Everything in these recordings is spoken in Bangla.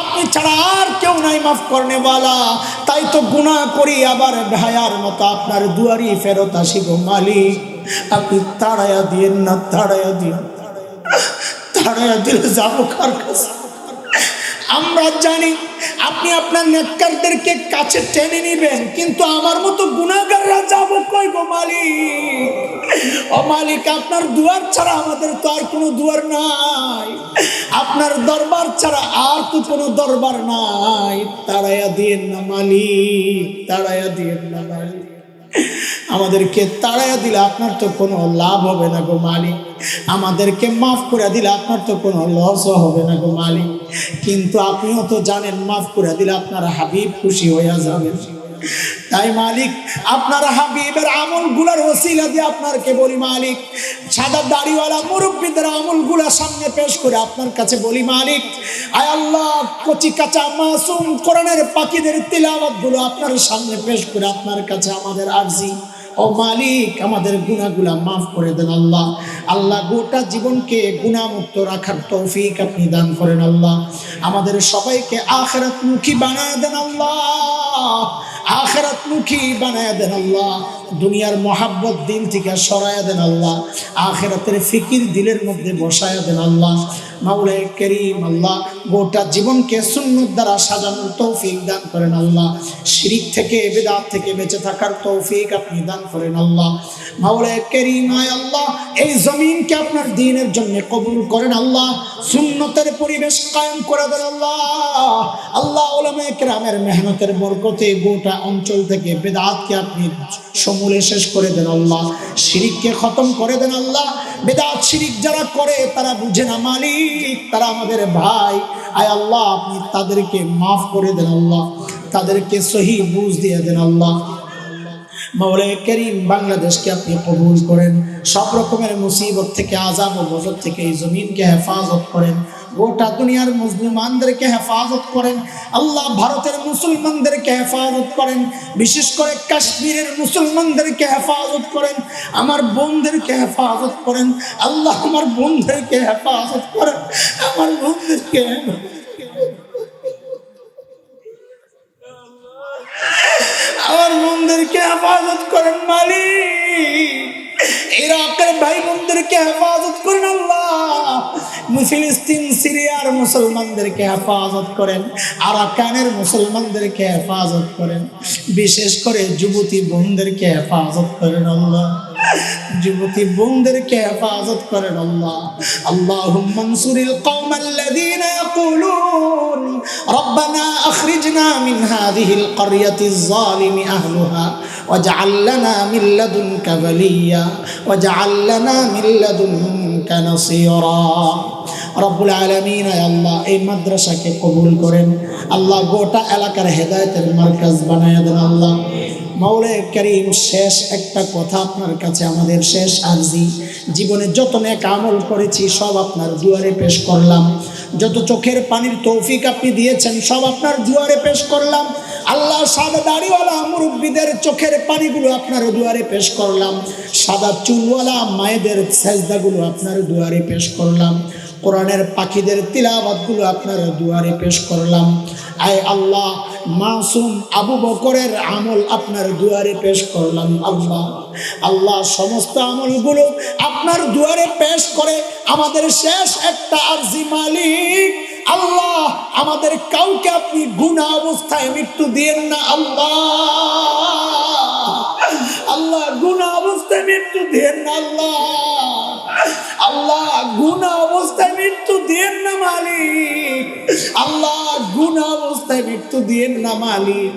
আপনি ছাড়া আর কেউ নাই, মাফ করনে তাই তো গুনাহ করি আবার ভাইয়ার মতো আপনার দুয়ারি ফেরত আসি গো মালিক। আপনি তাড়াইয়া দিয়েন না তাড়াইয়া দিয়ে তাড়াইয়া দিলে যাব কার কাছে? আমরা জানি আপনি আপনার নেককারদেরকে কাছে টেনে নিবেন, কিন্তু আমার মতো গুণাগাররা যাব কই গো মালিক? ও মালিক, আপনার দুয়ার ছাড়া আমাদের তো আর কোনো দুয়ার নাই। আপনার দরবার ছাড়া আর তো কোনো দরবার নাই। তাড়াইয়া দিয়েন না মালিক, তাড়াইয়া দিয়েন না মালিক। আমাদেরকে তাড়াইয়া দিলে আপনার তো কোনো লাভ হবে না গো মালিক। আমাদেরকে মাফ করে দিলে আপনার তো কোনো লসও হবে না গো মালিক। কিন্তু আপনিও তো জানেন, মাফ করে দিলে আপনার হাবিব খুশি হইয়া যাবেন। তাই মালিক, আপনার হাবিবের আমলগুলার ওসিলা দিয়ে আপনারকে বলি মালিক, সাদা দাড়িওয়ালা মুরব্বীদের আমলগুলা সামনে পেশ করে আপনার কাছে বলি মালিক, আয় আল্লাহ, কচি কাঁচা মাসুম কোরআনের পাখিদের তিলাওয়াতগুলো আপনার সামনে পেশ করে আপনার কাছে আমাদের আরজি। ও মালিক, আমাদের গুনাহগুলা মাফ করে দেন আল্লাহ। আল্লাহ গোটা জীবনকে গুণামুক্ত রাখার তৌফিক আপনি দান করেন আল্লাহ। আমাদের সবাইকে আখেরাত মুখী বানায় দেন আল্লাহ। আখেরাত মুখী বানায় দেন আল্লাহ, দুনিয়ার মহাব্বত দিল থেকে সরায় দেন আল্লাহ, আখেরাতের ফিকির দিলের মধ্যে বসায় দেন আল্লাহ। মাওলাই করিম আল্লাহ, গোটা জীবনকে সুন্নত দ্বারা সাজানোর তৌফিক দান করেন আল্লাহ। শিরিক থেকে বেদাত থেকে বেঁচে থাকার তৌফিক আপনি দান করেন আল্লাহ। মাওলাই করিম আল্লাহ, এই জমিনকে আপনার দিনের জন্য কবুল করেন আল্লাহ, সুন্নতের পরিবেশ কায়েম করে দেন আল্লাহ। আল্লাহ ওলামে কেরামের মেহনতের বরকতে গোটা অঞ্চল থেকে বেদাতকে আপনি সমূলে শেষ করে দেন আল্লাহ, শিরিককে খতম করে দেন আল্লাহ। বেদাত, শিরিক যারা করে, তারা বুঝে না মালিক, তারা আমাদের ভাই। আয় আল্লাহ, আপনি তাদেরকে মাফ করে দেন আল্লাহ, তাদেরকে সহি বুঝ দিয়ে দেন আল্লাহ। মাওলাই করিম, বাংলাদেশকে আপনি কবুল করেন। সব রকমের মুসিবত থেকে আজাব ও বজর থেকে এই জমিনকে হেফাজত করেন। গোটা দুনিয়ার মুসলমানদেরকে হেফাজত করেন। আল্লাহ ভারতের মুসলমানদেরকে হেফাজত করেন। বিশেষ করে কাশ্মীরের মুসলমানদেরকে হেফাজত করেন। আমার বোনদেরকে হেফাজত করেন। আল্লাহ আমার বোনদেরকে হেফাজত করেন। আমার বোনদেরকে আমার বোনদেরকে হেফাজত করেন মালিক। ইরাকের ভাই বোনদেরকে হেফাজত করেন আল্লাহ। ফিলিস্তিন, সিরিয়ার মুসলমানদেরকে হেফাজত করেন। আরাকানের মুসলমানদেরকে হেফাজত করেন। বিশেষ করে যুবতী বোনদেরকে হেফাজত করেন আল্লাহ। যুবতী বোনদেরকে হেফাজত করেন আল্লাহ। আল্লাহুম মানসুরিল কওমাল্লাযীনা ইয়াকুলুন। আখরিজনা মিন হাযিহিল ক্বরিয়াতিজ যালিমি আহলুহা واجعل لنا من لدنك وليا واجعل لنا من لدنك نصيرا রব্বুল আলমিন আল্লাহ এই মাদ্রাসাকে কবুল করেন আল্লাহ গোটা এলাকার হেদায়তের মার্কাজ বানায় দেন আল্লাহ মাওলে করিম শেষ একটা কথা আপনার কাছে আমাদের শেষ আর্জি জীবনে যত নেক আমল করেছি সব আপনার দুয়ারে পেশ করলাম যত চোখের পানির তৌফিক আপনি দিয়েছেন, সব আপনার জুয়ারে পেশ করলাম। আল্লাহ সাদা দাড়িওয়ালা মুরব্বীদের চোখের পানিগুলো আপনার দুয়ারে পেশ করলাম। সাদা চুলওয়ালা মায়েদের সেজদাগুলো আপনার দুয়ারে পেশ করলাম। কোরআনের পাখিদের তিলাবাতগুলো আপনার দুয়ারে পেশ করলাম। আয় আল্লাহ মাসুম আবু বকরের আমল আপনার দুয়ারে পেশ করলাম আল্লাহ। আল্লাহ সমস্ত আমলগুলো আপনার দুয়ারে পেশ করে আমাদের শেষ একটা আরজি মালিক। আল্লাহ, আমাদের কাউকে আপনি গুণা অবস্থায় মৃত্যু দিয়েন না আল্লাহ। আল্লাহ গুণা অবস্থায় মৃত্যু দিয়েন না আল্লাহ। আল্লাহ গুণা অবস্থায় মৃত্যু দিয়েন না মালিক। আল্লাহ গুণা অবস্থায় মৃত্যু দিয়েন না মালিক।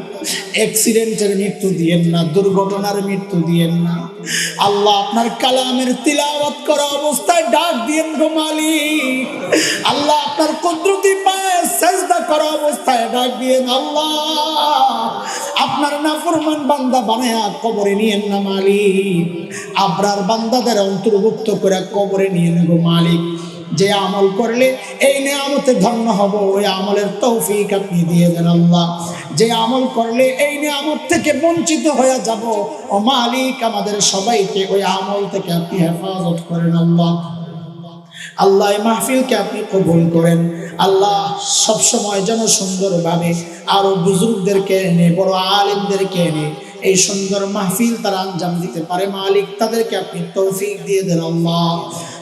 অ্যাক্সিডেন্টের মৃত্যু দিয়েন না, দুর্ঘটনার মৃত্যু দিয়েন না। আল্লাহ আপনার কালামের তিলাওয়াত করা অবস্থায় ডাক দিয়েন গো মালিক। আল্লাহ আপনার কুদরতি পায়ে সেজদা করা অবস্থায় ডাক দিয়েন আল্লাহ। আপনার নাফরমান বান্দা বানায়া কবরে নিয়েন না মালিক। আবরার বান্দাদের অন্তর্ভুক্ত করে কবরে নিয়েন গো মালিক। যে আমল করলে এই নিয়ামতে ধন্য হব, ওই আমলের তৌফিক আপনি দিয়ে দেন আল্লাহ। যে আমল করলে এই নিয়ামত থেকে বঞ্চিত হয়ে যাব, ও মালিক আমাদের সবাইকে ওই আমল থেকে আপনি হেফাজত করেন আল্লাহ। আল্লাহ মাহফিলকে আপনি কবুল করেন। আল্লাহ সব সময় যেন সুন্দরভাবে আরও বুজুর্গদেরকে এনে, বড় আলিমদেরকে এনে, এই সুন্দর মাহফিল তারা আঞ্জাম দিতে পারে মালিক, তাদেরকে আপনি তৌফিক দিয়ে দেন আল্লাহ।